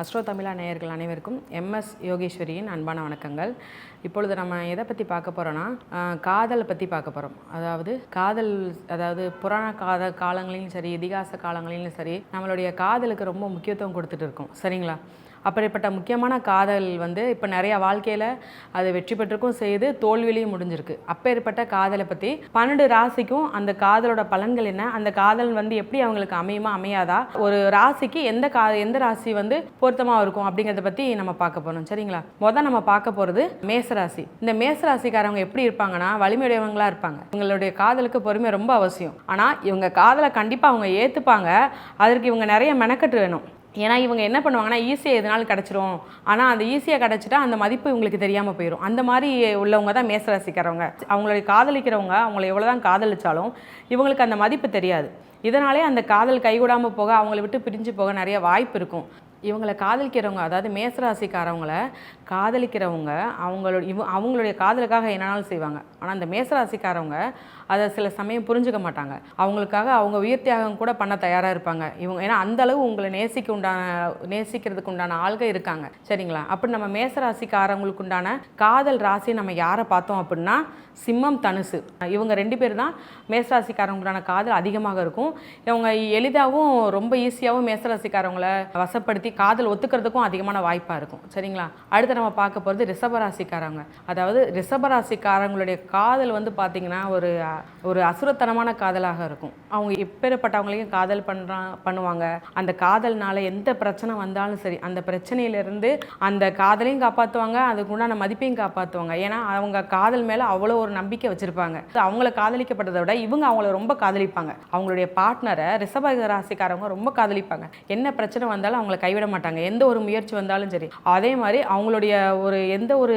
Astro தமிழா நேயர்கள் அனைவருக்கும் MS யோகேஸ்வரியின் அன்பான வணக்கங்கள். இப்பொழுது நம்ம எதை பற்றி பார்க்க போகிறோன்னா காதலை பற்றி பார்க்க போகிறோம் அதாவது காதல் அதாவது புராண காத காலங்களிலும் சரி இதிகாச காலங்களிலும் சரி நம்மளுடைய காதலுக்கு ரொம்ப முக்கியத்துவம் கொடுத்துட்டு இருக்கோம். சரிங்களா? அப்படிப்பட்ட முக்கியமான காதல் வந்து இப்போ நிறையா வாழ்க்கையில் அது வெற்றி பெற்றுக்கும் செய்து தோல்வியிலையும் முடிஞ்சிருக்கு. அப்பேற்பட்ட காதலை பற்றி பன்னெண்டு ராசிக்கும் அந்த காதலோட பலன்கள் என்ன? அந்த காதல் வந்து எப்படி அவங்களுக்கு அமையுமா அமையாதா? ஒரு ராசிக்கு எந்த கா எந்த ராசி வந்து பொருத்தமாக இருக்கும் அப்படிங்கிறத பற்றி நம்ம பார்க்க போகிறோம் சரிங்களா? மொதல் நம்ம பார்க்க போகிறது மேசராசி. இந்த மேசராசிக்காரவங்க எப்படி இருப்பாங்கன்னா வலிமையுடையவங்களா இருப்பாங்க. இவங்களுடைய காதலுக்கு பொறுமை ரொம்ப அவசியம். ஆனால் இவங்க காதலை கண்டிப்பாக அவங்க ஏற்றுப்பாங்க அதற்கு இவங்க நிறைய மெனக்கட்டு வேணும். ஏன்னா இவங்க என்ன பண்ணுவாங்கன்னா ஈஸியாக எதுனாலும் கிடச்சிரும். ஆனால் அந்த ஈஸியாக கிடச்சிட்டா அந்த மதிப்பு இவங்களுக்கு தெரியாமல் போயிடும் அந்த மாதிரி உள்ளவங்க தான் மேசராசிக்கிறவங்க அவங்களுடைய காதலிக்கிறவங்க அவங்கள எவ்வளோ தான் காதலிச்சாலும் இவங்களுக்கு அந்த மதிப்பு தெரியாது. இதனாலே அந்த காதல் கைகூடாமல் போக அவங்கள விட்டு பிரிஞ்சு போக நிறைய வாய்ப்பு இருக்கும். இவங்களை காதலிக்கிறவங்க அதாவது மேசராசிக்காரவங்கள காதலிக்கிறவங்க அவங்களோட இவ அவங்களுடைய காதலுக்காக என்னனாலும் செய்வாங்க. ஆனால் அந்த மேசராசிக்காரவங்க அதை சில சமயம் புரிஞ்சுக்க மாட்டாங்க. அவங்களுக்காக அவங்க உயிர் தியாகம் கூட பண்ண தயாராக இருப்பாங்க. இவங்க ஏன்னா அந்த அளவு உங்களை நேசிக்க உண்டான நேசிக்கிறதுக்கு உண்டான ஆள்கள் இருக்காங்க. சரிங்களா? அப்படி நம்ம மேசராசிக்காரவங்களுக்கு உண்டான காதல் ராசி நம்ம யாரை பார்த்தோம் அப்படின்னா சிம்மம் தனுசு. இவங்க ரெண்டு பேர் தான் மேசராசிக்காரவங்களான காதல் அதிகமாக இருக்கும். இவங்க எளிதாகவும் ரொம்ப ஈஸியாகவும் மேசராசிக்காரவங்களை வசப்படுத்தி காதல் ஒத்துக்கிறதுக்கும் அதிகமான வாய்ப்பாக இருக்கும். சரிங்களா? அடுத்த நம்ம பார்க்க போகிறது ரிஷபராசிக்காரங்க. அதாவது ரிஷபராசிக்காரங்களுடைய காதல் வந்து பார்த்திங்கன்னா ஒரு ஒரு அசுரத்தனமான காதலாக இருக்கும். அவங்க எப்பேற்பட்டவங்களையும் காதல் பண்ணுறான் பண்ணுவாங்க. அந்த காதல்னால எந்த பிரச்சனை வந்தாலும் சரி அந்த பிரச்சனையிலேருந்து அந்த காதலையும் காப்பாற்றுவாங்க அதுக்கு உண்டான மதிப்பையும் காப்பாற்றுவாங்க ஏன்னா அவங்க காதல் மேலே அவ்வளோ ஒரு நம்பிக்கை வச்சுருப்பாங்க. அவங்கள காதலிக்கப்பட்டதை விட இவங்க அவங்கள ரொம்ப காதலிப்பாங்க. அவங்களுடைய பார்ட்னரை ரிஷப ராசிக்காரவங்க ரொம்ப காதலிப்பாங்க. என்ன பிரச்சனை வந்தாலும் அவங்கள கைவிட மாட்டாங்க. எந்த ஒரு முயற்சி வந்தாலும் சரி. அதே மாதிரி அவங்களுடைய ஒரு எந்த ஒரு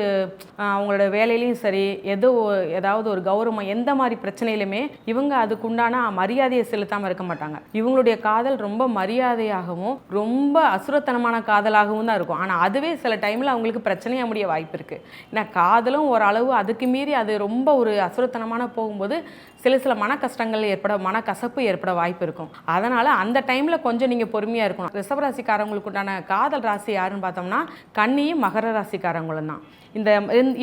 அவங்களோட வேலையிலையும் சரி எதோ ஏதாவது ஒரு கௌரவம் எந்த மாதிரி பிரச்சனையிலுமே இவங்க அதுக்குண்டான மரியாதையை செலுத்தாமல் இருக்க மாட்டாங்க. இவங்களுடைய காதல் ரொம்ப மரியாதையாகவும் ரொம்ப அசுரத்தனமான காதலாகவும் தான் இருக்கும். ஆனால் அதுவே சில டைமில் அவங்களுக்கு பிரச்சனையாக முடிய வாய்ப்பு இருக்குது ஏன்னா காதலும் ஓரளவு அதுக்கு மீறி அது ரொம்ப ஒரு அசுரத்தனமான போகும்போது சில சில மன கஷ்டங்கள் ஏற்பட மனக்கசப்பு ஏற்பட வாய்ப்பு இருக்கும். அதனால் அந்த டைமில் கொஞ்சம் நீங்கள் பொறுமையாக இருக்கணும். ரிஷபராசிக்காரங்களுக்கு உண்டான காதல் ராசி யாருன்னு பார்த்தோம்னா கன்னியும் மகர ராசிக்காரங்களும் தான். இந்த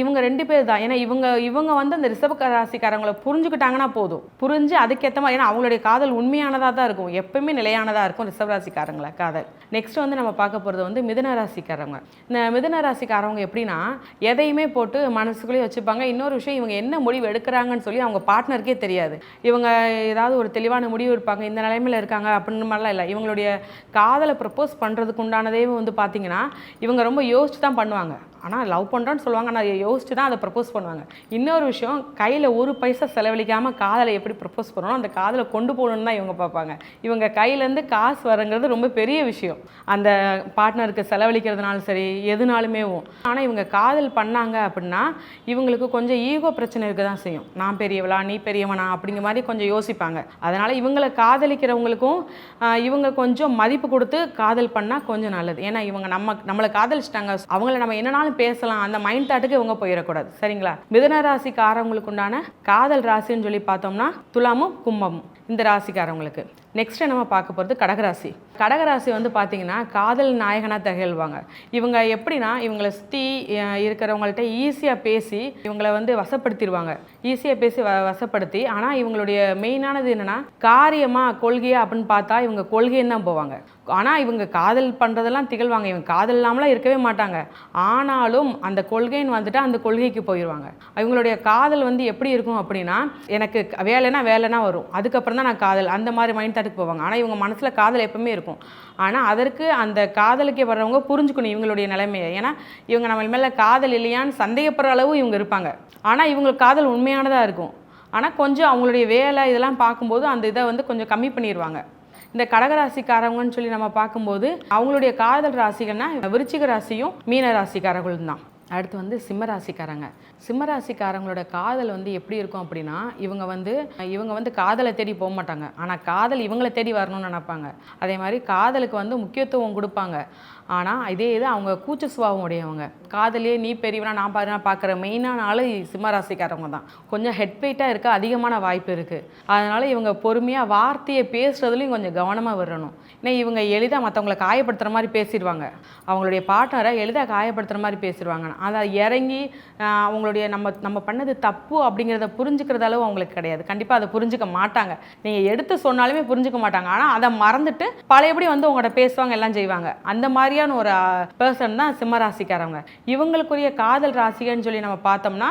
இவங்க ரெண்டு பேர் தான். ஏன்னா இவங்க இவங்க வந்து அந்த ரிஷப ராசிக்காரங்களை புரிஞ்சுக்கிட்டாங்கன்னா போதும். புரிஞ்சு அதுக்கேற்ற மாதிரி ஏன்னா அவங்களுடைய காதல் உண்மையானதாக தான் இருக்கும். எப்பவுமே நிலையானதாக இருக்கும் ரிஷப ராசிக்காரங்கள காதல். நெக்ஸ்ட் வந்து நம்ம பார்க்க போகிறது வந்து மிதுன ராசிக்காரவங்க. இந்த மிதுன ராசிக்காரவங்க எப்படின்னா எதையுமே போட்டு மனசுக்குள்ளேயே வச்சுப்பாங்க. இன்னொரு விஷயம் இவங்க என்ன முடிவு எடுக்கிறாங்கன்னு சொல்லி அவங்க பார்ட்னருக்கே தெரியாது. இவங்க ஏதாவது ஒரு தெளிவான முடிவு எடுப்பாங்க. இந்த நிலைமையில் இருக்காங்க அப்படின்னு மாதிரிலாம் இல்லை. இவங்களுடைய காதலை ப்ரப்போஸ் பண்ணுறதுக்கு உண்டானதே வந்து பார்த்தீங்கன்னா இவங்க ரொம்ப யோசிச்சு தான் பண்ணுவாங்க. ஆனால் லவ் பண்ணுறோன்னு சொல்லுவாங்க. ஆனால் யோசிச்சு தான் அதை ப்ரப்போஸ் பண்ணுவாங்க. இன்னொரு விஷயம் கையில் ஒரு பைசா செலவழிக்காமல் காதலை எப்படி ப்ரப்போஸ் பண்ணணும் அந்த காதலை கொண்டு போகணுன்னு தான் இவங்க பார்ப்பாங்க. இவங்க கையிலேருந்து காசு வரங்கிறது ரொம்ப பெரிய விஷயம். அந்த பார்ட்னருக்கு செலவழிக்கிறதுனாலும் சரி எதுனாலுமே ஆனால் இவங்க காதல் பண்ணாங்க அப்படின்னா இவங்களுக்கு கொஞ்சம் ஈகோ பிரச்சனை இருக்க தான் செய்யும். நான் பெரியவளா நீ பெரியவனா அப்படிங்கிற மாதிரி கொஞ்சம் யோசிப்பாங்க. அதனால் இவங்களை காதலிக்கிறவங்களுக்கும் இவங்க கொஞ்சம் மதிப்பு கொடுத்து காதல் பண்ணால் கொஞ்சம் நல்லது. ஏன்னா இவங்க நம்ம நம்மளை காதலிச்சிட்டாங்க. அவங்கள நம்ம பேசலாம். அந்த மைண்ட் தாட்டுக்கு இவங்க போயிடக்கூடாது. சரிங்களா? மிதன ராசிக்காரவங்களுக்கு உண்டான காதல் ராசின்னு சொல்லி பார்த்தோம்னா துலாமும் கும்பமும். இந்த ராசிக்காரவங்களுக்கு. நெக்ஸ்ட்டு நம்ம பார்க்க போகிறது கடகராசி. கடகராசி வந்து பார்த்தீங்கன்னா காதல் நாயகனாக திகழ்வாங்க. இவங்க எப்படின்னா இவங்களை சுற்றி இருக்கிறவங்கள்ட்ட ஈஸியாக பேசி இவங்களை வந்து வசப்படுத்திடுவாங்க. ஈஸியாக பேசி வ வசப்படுத்தி ஆனால் இவங்களுடைய மெயினானது என்னென்னா காரியமாக கொள்கையா அப்படின்னு பார்த்தா இவங்க கொள்கைன்னு தான் போவாங்க. ஆனால் இவங்க காதல் பண்ணுறதெல்லாம் திகழ்வாங்க. இவங்க காதல் இல்லாமலாம் இருக்கவே மாட்டாங்க. ஆனாலும் அந்த கொள்கைன்னு வந்துட்டு அந்த கொள்கைக்கு போயிடுவாங்க இவங்களுடைய காதல் வந்து எப்படி இருக்கும் அப்படின்னா எனக்கு வேலைனா வேலைனா வரும். அதுக்கப்புறம் தான் நான் காதல். அந்த மாதிரி மைண்ட் தாட்டுக்கு போவாங்க. ஆனால் இவங்க மனசில் காதல் எப்பவுமே இருக்கும். ஆனால் அதற்கு அந்த காதலுக்கே வர்றவங்க புரிஞ்சுக்கணும் இவங்களுடைய நிலைமையை. ஏன்னா இவங்க நம்ம மேலே காதல் இல்லையான்னு சந்தேகப்படுற அளவு இவங்க இருப்பாங்க. ஆனால் இவங்களுக்கு காதல் உண்மையானதாக இருக்கும். ஆனால் கொஞ்சம் அவங்களுடைய வேலை இதெல்லாம் பார்க்கும்போது அந்த இதை வந்து கொஞ்சம் கம்மி பண்ணிடுவாங்க இந்த கடகராசிக்காரவங்கன்னு சொல்லி நம்ம பார்க்கும்போது அவங்களுடைய காதல் ராசிகள்னா விருச்சிக ராசியும் மீன ராசிக்காரர்களும் தான். அடுத்து வந்து சிம்ம ராசிக்காரங்க. சிம்மராசிக்காரங்களோட காதல் வந்து எப்படி இருக்கும் அப்படின்னா இவங்க வந்து இவங்க வந்து காதலை தேடி போக மாட்டாங்க. ஆனால் காதல் இவங்கள தேடி வரணும்னு நினைப்பாங்க. அதே மாதிரி காதலுக்கு வந்து முக்கியத்துவம் கொடுப்பாங்க. ஆனால் இதே இது அவங்க கூச்ச சுபாவம் உடையவங்க. காதலியே நீ பெரியவனா நான் பாரு நான் பார்க்குற மெயினான ஆள் சிம்மராசிக்காரவங்க தான். கொஞ்சம் ஹெட் வெயிட்டாக இருக்க அதிகமான வாய்ப்பு இருக்குது அதனால் இவங்க பொறுமையாக வார்த்தையை பேசுகிறதுலையும் கொஞ்சம் கவனமாக வரணும் ஏன்னா இவங்க எளிதாக மற்றவங்களை காயப்படுத்துகிற மாதிரி பேசிடுவாங்க. அவங்களுடைய பார்ட்னரை எளிதாக காயப்படுத்துகிற மாதிரி பேசிடுவாங்க. அதை இறங்கி அவங்க அவங்களுடைய நம்ம நம்ம பண்ணது தப்பு அப்படிங்கிறத புரிஞ்சுக்கிறத அளவு அவங்களுக்கு கிடையாது. கண்டிப்பாக அதை புரிஞ்சுக்க மாட்டாங்க. நீங்கள் எடுத்து சொன்னாலுமே புரிஞ்சுக்க மாட்டாங்க. ஆனால் அதை மறந்துட்டு பழையபடி வந்து உங்கள்கிட்ட பேசுவாங்க எல்லாம் செய்வாங்க. அந்த மாதிரியான ஒரு பர்சன் தான் சிம்ம ராசிக்காரவங்க. இவங்களுக்குரிய காதல் ராசிகள்னு சொல்லி நம்ம பார்த்தோம்னா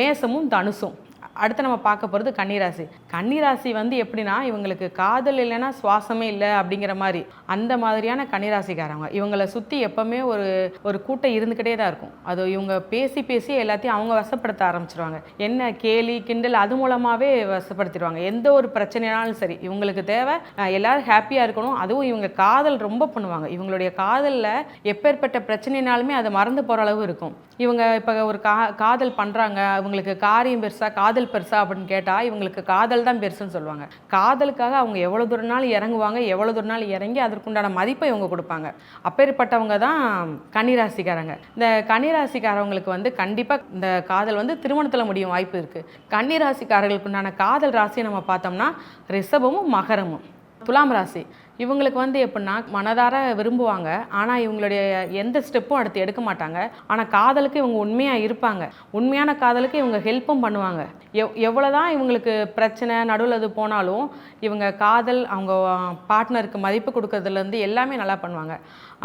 மேசமும் தனுசும். அடுத்து நம்ம பார்க்க போகிறது கன்னிராசி. கன்னிராசி வந்து எப்படின்னா இவங்களுக்கு காதல் இல்லைன்னா சுவாசமே இல்லை அப்படிங்கிற மாதிரி. அந்த மாதிரியான கன்னிராசிக்காரங்க. இவங்களை சுற்றி எப்போவுமே ஒரு ஒரு கூட்டம் இருந்துக்கிட்டே தான் இருக்கும். அது இவங்க பேசி பேசி எல்லாத்தையும் அவங்க வசப்படுத்த ஆரம்பிச்சிருவாங்க. என்ன கேலி கிண்டல் அது மூலமாகவே வசப்படுத்திடுவாங்க. எந்த ஒரு பிரச்சனைனாலும் சரி இவங்களுக்கு தேவை எல்லோரும் ஹாப்பியாக இருக்கணும். அதுவும் இவங்க காதல் ரொம்ப பண்ணுவாங்க. இவங்களுடைய காதலில் எப்பேற்பட்ட பிரச்சனைனாலுமே அதை மறந்து போகிற அளவு இருக்கும். இவங்க இப்போ ஒரு கா காதல் பண்ணுறாங்க அவங்களுக்கு காரியம் பெருசாக காதல் பெருசா அப்படின்னு கேட்டால் இவங்களுக்கு காதல் தான் பெருசுன்னு சொல்லுவாங்க. காதலுக்காக அவங்க எவ்வளோ தூரம் நாள் இறங்குவாங்க எவ்வளோ தூரம் நாள் இறங்கி அதற்குண்டான மதிப்பை இவங்க கொடுப்பாங்க. அப்பேற்பட்டவங்க தான் கன்னிராசிக்காரங்க. இந்த கன்னிராசிக்காரவங்களுக்கு வந்து கண்டிப்பாக இந்த காதல் வந்து திருமணத்தில் முடியும் வாய்ப்பு இருக்குது கன்னிராசிக்காரர்களுக்கு உண்டான காதல் ராசியை நம்ம பார்த்தோம்னா ரிஷபமும் மகரமும். துலாம் ராசி. இவங்களுக்கு வந்து எப்படின்னா மனதார விரும்புவாங்க. ஆனால் இவங்களுடைய எந்த ஸ்டெப்பும் அடுத்து எடுக்க மாட்டாங்க. ஆனால் காதலுக்கு இவங்க உண்மையாக இருப்பாங்க. உண்மையான காதலுக்கு இவங்க ஹெல்ப்பும் பண்ணுவாங்க. எவ் எவ்வளோதான் இவங்களுக்கு பிரச்சனை நடுவில் அது போனாலும் இவங்க காதல் அவங்க பார்ட்னருக்கு மதிப்பு கொடுக்கறதுலேருந்து எல்லாமே நல்லா பண்ணுவாங்க.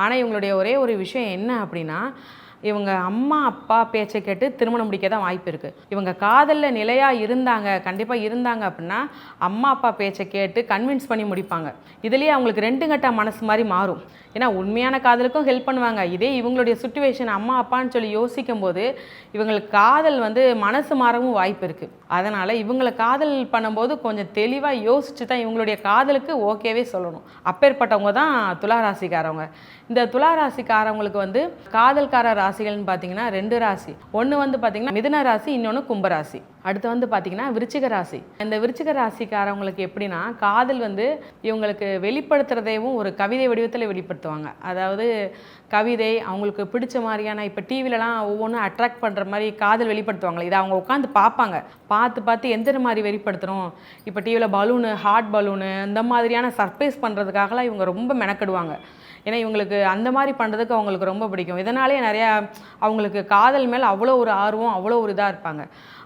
ஆனால் இவங்களுடைய ஒரே ஒரு விஷயம் என்ன அப்படின்னா இவங்க அம்மா அப்பா பேச்சை கேட்டு திருமணம் முடிக்க தான் வாய்ப்பு இருக்குது இவங்க காதலில் நிலையாக இருந்தாங்க கண்டிப்பாக இருந்தாங்க அப்படின்னா அம்மா அப்பா பேச்சை கேட்டு கன்வின்ஸ் பண்ணி முடிப்பாங்க. இதுலேயே அவங்களுக்கு ரெண்டு கட்ட மனசு மாதிரி மாறும். ஏன்னா உண்மையான காதலுக்கும் ஹெல்ப் பண்ணுவாங்க. இதே இவங்களுடைய சுச்சுவேஷன் அம்மா அப்பான்னு சொல்லி யோசிக்கும் போது இவங்களுக்கு காதல் வந்து மனசு மாறவும் வாய்ப்பு இருக்குது அதனால் இவங்களை காதல் பண்ணும்போது கொஞ்சம் தெளிவாக யோசிச்சு தான் இவங்களுடைய காதலுக்கு ஓகேவே சொல்லணும். அப்பேற்பட்டவங்க தான் துளாராசிக்காரவங்க. இந்த துலா ராசிக்காரவங்களுக்கு வந்து காதல்கார ராசிகள்னு பார்த்தீங்கன்னா ரெண்டு ராசி. ஒன்று வந்து பார்த்தீங்கன்னா மிதன ராசி இன்னொன்று கும்பராசி அடுத்து வந்து பார்த்தீங்கன்னா விருச்சிக ராசி. இந்த விருச்சிக ராசிக்காரவங்களுக்கு எப்படின்னா காதல் வந்து இவங்களுக்கு வெளிப்படுத்துறதையும் ஒரு கவிதை வடிவத்தில் வெளிப்படுத்துவாங்க. அதாவது கவிதை அவங்களுக்கு பிடிச்ச மாதிரியான இப்போ டிவிலலாம் ஒவ்வொன்றும் அட்ராக்ட் பண்ணுற மாதிரி காதல் வெளிப்படுத்துவாங்களே இதை அவங்க உட்காந்து பார்ப்பாங்க. பார்த்து பார்த்து எந்த மாதிரி வெளிப்படுத்துகிறோம் இப்போ டிவியில் பலூனு ஹார்ட் பலூனு இந்த மாதிரியான சர்ப்ரைஸ் பண்ணுறதுக்காகலாம் இவங்க ரொம்ப மெனக்கெடுவாங்க. ஏன்னா இவங்களுக்கு அந்த மாதிரி பண்ணுறதுக்கு அவங்களுக்கு ரொம்ப பிடிக்கும். இதனாலேயே நிறையா அவங்களுக்கு காதல் மேலே அவ்வளோ ஒரு ஆர்வம் அவ்வளோ ஒரு இதாக இருப்பாங்க.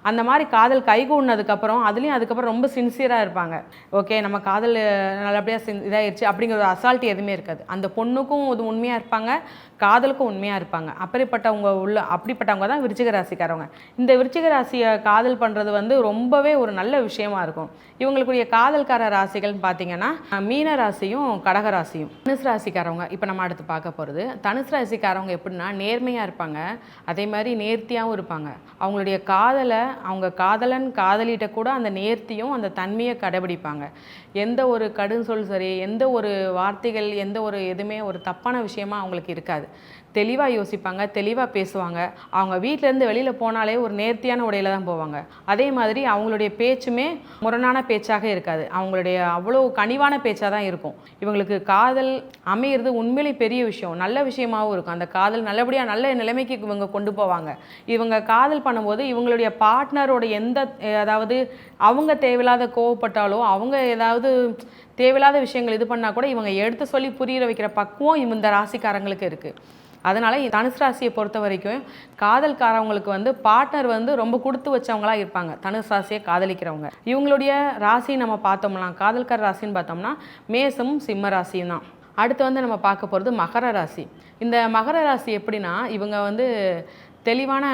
அந்த மாதிரி காதல் கைகூடினதுக்கப்புறம் அதுலேயும் அதுக்கப்புறம் ரொம்ப சின்சியராக இருப்பாங்க. ஓகே நம்ம காதல் நல்லபடியாக சின் இதாகிடுச்சு அப்படிங்கிற ஒரு அசால்ட் எதுவுமே இருக்காது. அந்த பொண்ணுக்கும் இது உண்மையாக இருப்பாங்க காதலுக்கும் உண்மையாக இருப்பாங்க. அப்படிப்பட்டவங்க உள்ள அப்படிப்பட்டவங்க தான் விருச்சிக ராசிக்காரவங்க. இந்த விருச்சிக ராசியை காதல் பண்ணுறது வந்து ரொம்பவே ஒரு நல்ல விஷயமா இருக்கும். இவங்களுக்குரிய காதல்கார ராசிகள்னு பார்த்தீங்கன்னா மீன ராசியும் கடக ராசியும். தனுசு ராசிக்காரவங்க இப்போ நம்ம அடுத்து பார்க்க போகிறது தனுசு ராசிக்காரவங்க எப்படின்னா நேர்மையாக இருப்பாங்க. அதே மாதிரி நேர்த்தியாகவும் இருப்பாங்க. அவங்களுடைய காதலை அவங்க காதலன் காதலிட்ட கூட அந்த நேர்த்தியும் அந்த தன்மையை கடைபிடிப்பாங்க. எந்த ஒரு கடும் சொல் சரி எந்த ஒரு வார்த்தைகள் எந்த ஒரு எதுவுமே ஒரு தப்பான விஷயமா அவங்களுக்கு இருக்காது. தெளிவாக யோசிப்பாங்க தெளிவாக பேசுவாங்க. அவங்க வீட்டிலேருந்து வெளியில் போனாலே ஒரு நேர்த்தியான உடையில தான் போவாங்க. அதே மாதிரி அவங்களுடைய பேச்சுமே முரணான பேச்சாக இருக்காது. அவங்களுடைய அவ்வளோ கனிவான பேச்சாக தான் இருக்கும். இவங்களுக்கு காதல் அமையிறது உண்மையிலே பெரிய விஷயம். நல்ல விஷயமாவும் இருக்கும். அந்த காதல் நல்லபடியாக நல்ல நிலைமைக்கு இவங்க கொண்டு போவாங்க. இவங்க காதல் பண்ணும்போது இவங்களுடைய பார்ட்னரோட எந்த அதாவது அவங்க தேவையில்லாத கோவப்பட்டாலோ அவங்க ஏதாவது தேவையில்லாத விஷயங்கள் இது பண்ணால் கூட இவங்க எடுத்து சொல்லி புரியிற வைக்கிற பக்குவம் இந்த ராசிக்காரங்களுக்கு இருக்குது அதனால் தனுசு ராசியை பொறுத்த வரைக்கும் காதல்காரவங்களுக்கு வந்து பார்ட்னர் வந்து ரொம்ப கொடுத்து வச்சவங்களா இருப்பாங்க. தனுசு ராசியை காதலிக்கிறவங்க. இவங்களுடைய ராசி நம்ம பார்த்தோம்னா காதல்கார ராசின்னு பார்த்தோம்னா மேசமும் சிம்ம ராசியும் தான். அடுத்து வந்து நம்ம பார்க்க போகிறது மகர ராசி. இந்த மகர ராசி எப்படின்னா இவங்க வந்து தெளிவான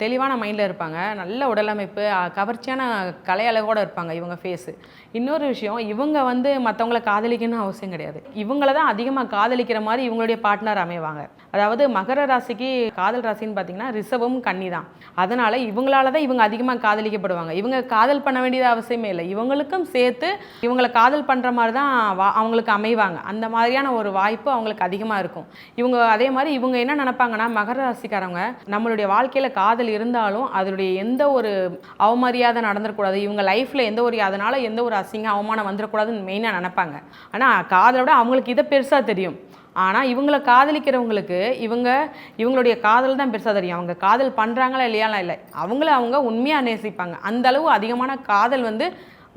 தெளிவான மைண்டில் இருப்பாங்க. நல்ல உடலமைப்பு கவர்ச்சியான கலை இருப்பாங்க இவங்க ஃபேஸு இன்னொரு விஷயம் இவங்க வந்து மற்றவங்கள காதலிக்கணும்னு அவசியம் கிடையாது. இவங்கள தான் அதிகமாக காதலிக்கிற மாதிரி இவங்களுடைய பார்ட்னர் அமைவாங்க. அதாவது மகர ராசிக்கு காதல் ராசின்னு பார்த்தீங்கன்னா ரிஷபமும் கன்னி தான். அதனால் இவங்களால தான் இவங்க அதிகமாக காதலிக்கப்படுவாங்க. இவங்க காதல் பண்ண வேண்டியது அவசியமே இல்லை. இவங்களுக்கும் சேர்த்து இவங்களை காதல் பண்ணுற மாதிரி தான் வா அவங்களுக்கு அமைவாங்க. அந்த மாதிரியான ஒரு வாய்ப்பு அவங்களுக்கு அதிகமாக இருக்கும். இவங்க அதே மாதிரி இவங்க என்ன நினப்பாங்கன்னா மகர ராசிக்காரவங்க நம்மளுடைய வாழ்க்கையில் காதல் இருந்தாலும் அதனுடைய எந்த ஒரு அவமரியாதை நடந்துடக்கூடாது இவங்க லைஃப்பில் எந்த ஒரு அதனால் எந்த ஒரு அசிங்கம் அவமானம் வந்துடக்கூடாதுன்னு மெயினாக நினைப்பாங்க. ஆனால் காதலை விட அவங்களுக்கு இதை பெருசாக தெரியும். ஆனால் இவங்களை காதலிக்கிறவங்களுக்கு இவங்க இவங்களுடைய காதல் தான் பெருசாக தெரியும். அவங்க காதல் பண்ணுறாங்களா இல்லையாலாம் இல்லை. அவங்கள அவங்க உண்மையாக நேசிப்பாங்க. அந்த அளவு அதிகமான காதல் வந்து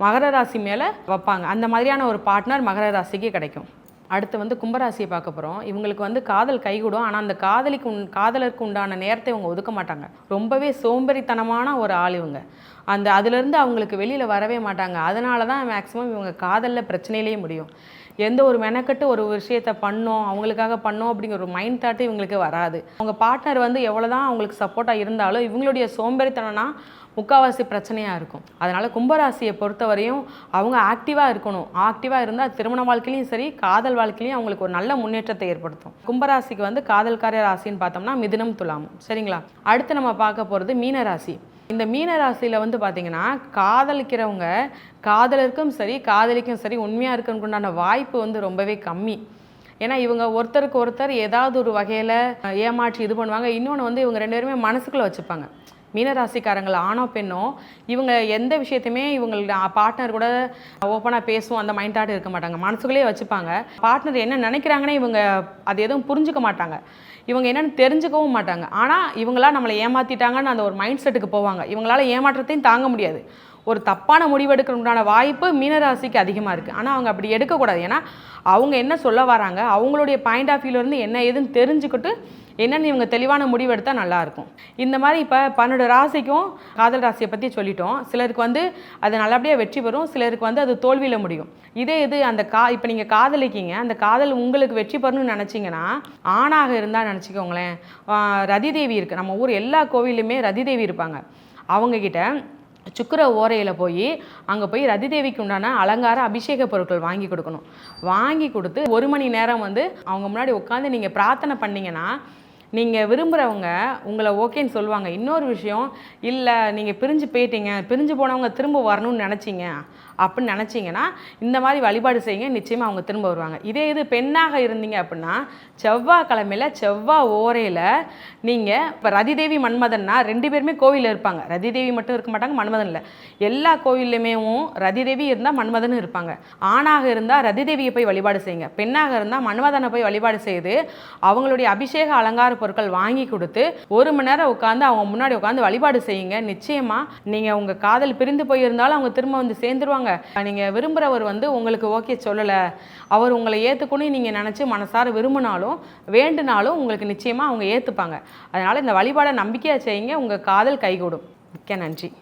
மகர ராசி மேலே வைப்பாங்க. அந்த மாதிரியான ஒரு பார்ட்னர் மகர ராசிக்கு கிடைக்கும். அடுத்து வந்து கும்பராசியை பார்க்க போகிறோம் இவங்களுக்கு வந்து காதல் கைகூடும். ஆனால் அந்த காதலிக்கு உன் காதலருக்கு உண்டான நேரத்தை இவங்க ஒதுக்க மாட்டாங்க. ரொம்பவே சோம்பேறித்தனமான ஒரு ஆள் இவங்க. அந்த அதுலேருந்து அவங்களுக்கு வெளியில் வரவே மாட்டாங்க. அதனால தான் மேக்ஸிமம் இவங்க காதலில் பிரச்சனையிலேயே முடியும். எந்த ஒரு மெனக்கட்டு ஒரு விஷயத்த பண்ணோம் அவங்களுக்காக பண்ணோம் அப்படிங்கிற ஒரு மைண்ட் தாட்டு இவங்களுக்கு வராது. அவங்க பார்ட்னர் வந்து எவ்வளோ தான் அவங்களுக்கு சப்போர்ட்டாக இருந்தாலும் இவங்களுடைய சோம்பேறித்தனம்னா முக்கால்வாசி பிரச்சனையாக இருக்கும். அதனால் கும்பராசியை பொறுத்தவரையும் அவங்க ஆக்டிவாக இருக்கணும். ஆக்டிவாக இருந்தால் திருமண வாழ்க்கையிலையும் சரி காதல் வாழ்க்கையிலையும் அவங்களுக்கு ஒரு நல்ல முன்னேற்றத்தை ஏற்படுத்தும். கும்பராசிக்கு வந்து காதல்கார ராசின்னு பார்த்தோம்னா மிதுனம் துலாமும் சரிங்களா? அடுத்து நம்ம பார்க்க போகிறது மீனராசி. இந்த மீன ராசியில் வந்து பார்த்தீங்கன்னா காதலிக்கிறவங்க காதலருக்கும் சரி காதலிக்கும் சரி உண்மையாக இருக்கணுக்கு உண்டான வாய்ப்பு வந்து ரொம்பவே கம்மி. ஏன்னா இவங்க ஒருத்தருக்கு ஒருத்தர் ஏதாவது ஒரு வகையில் ஏமாற்றி இது பண்ணுவாங்க. இன்னொன்று வந்து இவங்க ரெண்டு பேருமே மனசுக்குள்ளே வச்சுப்பாங்க. மீனராசிக்காரங்கள் ஆணோ பெண்ணோ இவங்க எந்த விஷயத்தையுமே இவங்க பார்ட்னர் கூட ஓப்பனாக பேசுவோம் அந்த மைண்ட் தாட் இருக்க மாட்டாங்க. மனசுக்குள்ளேயே வச்சுப்பாங்க. பார்ட்னர் என்ன நினைக்கிறாங்கன்னு இவங்க அது எதுவும் புரிஞ்சுக்க மாட்டாங்க. இவங்க என்னன்னு தெரிஞ்சுக்கவும் மாட்டாங்க. ஆனால் இவங்களாம் நம்மளை ஏமாற்றிட்டாங்கன்னு அந்த ஒரு மைண்ட் செட்டுக்கு போவாங்க. இவங்களால ஏமாற்றத்தையும் தாங்க முடியாது. ஒரு தப்பான முடிவெடுக்கிறதுக்கான வாய்ப்பு மீனராசிக்கு அதிகமாக இருக்குது ஆனால் அவங்க அப்படி எடுக்கக்கூடாது. ஏன்னா அவங்க என்ன சொல்ல வராங்க அவங்களுடைய பாயிண்ட் ஆஃப் வியூலேருந்து என்ன ஏதுன்னு தெரிஞ்சுக்கிட்டு என்னென்னு இவங்க தெளிவான முடிவு எடுத்தால் நல்லாயிருக்கும் இந்த மாதிரி இப்போ பன்னெண்டு ராசிக்கும் காதல் ராசியை பற்றி சொல்லிட்டோம். சிலருக்கு வந்து அது நல்லபடியாக வெற்றி பெறும் சிலருக்கு வந்து அது தோல்வியில் முடியும். இதே இது அந்த கா இப்போ நீங்கள் காதலிக்கீங்க அந்த காதல் உங்களுக்கு வெற்றி பெறணும்னு நினச்சிங்கன்னா ஆணாக இருந்தால் நினச்சிக்கோங்களேன். ரதிதேவி இருக்குது நம்ம ஊர் எல்லா கோவிலுமே ரதிதேவி இருப்பாங்க. அவங்கக்கிட்ட சுக்கர ஓரையில் போய் அங்கே போய் ரதிதேவிக்கு உண்டான அலங்கார அபிஷேக பொருட்கள் வாங்கி கொடுக்கணும். வாங்கி கொடுத்து ஒரு மணி நேரம் வந்து அவங்க முன்னாடி உட்காந்து நீங்கள் பிரார்த்தனை பண்ணீங்கன்னா நீங்கள் விரும்புகிறவங்க உங்களை ஓகேன்னு சொல்லுவாங்க. இன்னொரு விஷயம் இல்லை நீங்கள் பிரிஞ்சு போயிட்டீங்க பிரிஞ்சு போனவங்க திரும்ப வரணும்னு நினச்சிங்க அப்படின்னு நினச்சிங்கன்னா இந்த மாதிரி வழிபாடு செய்யுங்க நிச்சயமாக அவங்க திரும்ப வருவாங்க. இதே இது பெண்ணாக இருந்தீங்க அப்படின்னா செவ்வாய்க்கிழமையில் செவ்வாய் ஓரையில் நீங்கள் இப்போ ரதிதேவி மன்மதன்னா ரெண்டு பேருமே கோவிலில் இருப்பாங்க. ரதிதேவி மட்டும் இருக்க மாட்டாங்க மன்மதன் இல்லை. எல்லா கோவில்லையுமேவும் ரதிதேவி இருந்தால் மன்மதனும் இருப்பாங்க. ஆணாக இருந்தால் ரதிதேவியை போய் வழிபாடு செய்யுங்க. பெண்ணாக இருந்தால் மன்மதனை போய் வழிபாடு செய்து அவங்களுடைய அபிஷேக அலங்கார பொருட்கள் வாங்கி கொடுத்து ஒரு மணி நேரம் உட்காந்து அவங்க முன்னாடி உட்காந்து வழிபாடு செய்யுங்க. நிச்சயமாக நீங்கள் உங்கள் காதல் பிரிந்து போயிருந்தாலும் அவங்க திரும்ப வந்து சேர்ந்துருவாங்க. நீங்கள் விரும்புகிறவர் வந்து உங்களுக்கு ஓகே சொல்லலை. அவர் உங்களை ஏற்றுக்கணும் நீங்கள் நினச்சி மனசார விரும்பினாலும் வேண்டுனாலும் உங்களுக்கு நிச்சயமாக அவங்க ஏற்றுப்பாங்க அதனால் இந்த வழிபாடை நம்பிக்கையாக செய்யுங்க. உங்கள் காதல் கைகூடும். மிக்க நன்றி.